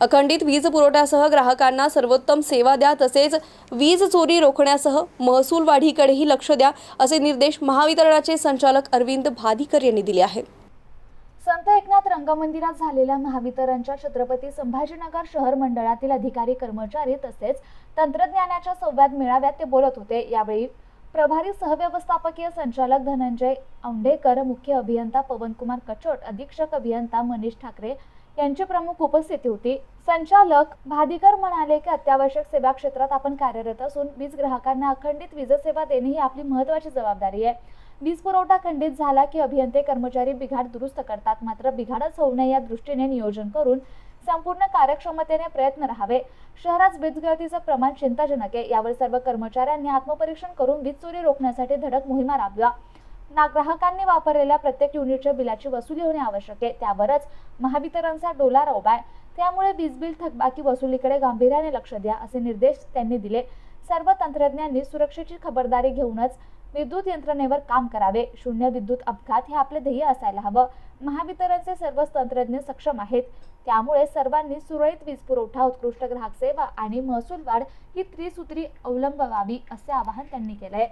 अखंडित वीज पुरवठ्यासह ग्राहकांना सर्वोत्तम सेवा द्या तसेच वीज चोरी रोखण्यासह महसूल वाढीकडेही लक्ष द्या असे निर्देश महावितरणाचे संचालक अरविंद भादीकर यांनी दिले आहेत. संत एकनाथ रंगमंदिरात झालेल्या महावितरणच्या छत्रपती संभाजीनगर शहर मंडळातील अधिकारी कर्मचारी तसेच तंत्रज्ञानाच्या संवाद मेळाव्यात ते बोलत होते. यावेळी प्रभारी सहव्यवस्थापकीय संचालक धनंजय औंढेकर मुख्य अभियंता पवनकुमार कचोट अधीक्षक अभियंता मनीष ठाकरे यांची प्रमुख उपस्थिती होती. संचालक भादीकर म्हणाले की अत्यावश्यक सेवा क्षेत्रात आपण कार्यरत असून वीज ग्राहकांना अखंडित वीज सेवा देणे ही आपली महत्त्वाची जबाबदारी आहे. वीज पुरवठा खंडित झाला की अभियंते कर्मचारी बिघाड दुरुस्त करतात. मात्र बिघाडच होऊ नये या दृष्टीने नियोजन करून संपूर्ण कार्यक्षमतेने प्रयत्न राहावे. शहरात वीज गळतीचं प्रमाण चिंताजनक आहे. यावर सर्व कर्मचाऱ्यांनी आत्मपरीक्षण करून वीज चोरी रोखण्यासाठी धडक मोहिमा राबवा. ना ग्राहकांनी वापरलेल्या प्रत्येक युनिटच्या बिलाची वसुली होणे आवश्यक आहे. त्यावरच महावितरणचा डोलारा उभा आहे त्यामुळे वीज बिल थकबाकी वसुलीकडे गांभीर्याने लक्ष द्या असे निर्देश त्यांनी दिले. सर्व तंत्रज्ञांनी सुरक्षेची खबरदारी घेऊनच विद्युत यंत्रणेवर काम करावे. शून्य विद्युत अपघात हे आपले ध्येय असायला हवं. महावितरणचे सर्वच तंत्रज्ञ सक्षम आहेत. त्यामुळे सर्वांनी सुरळीत वीज पुरवठा उत्कृष्ट ग्राहक सेवा आणि महसूल वाढ ही त्रिसूत्री अवलंबवावी असे आवाहन त्यांनी केलंय.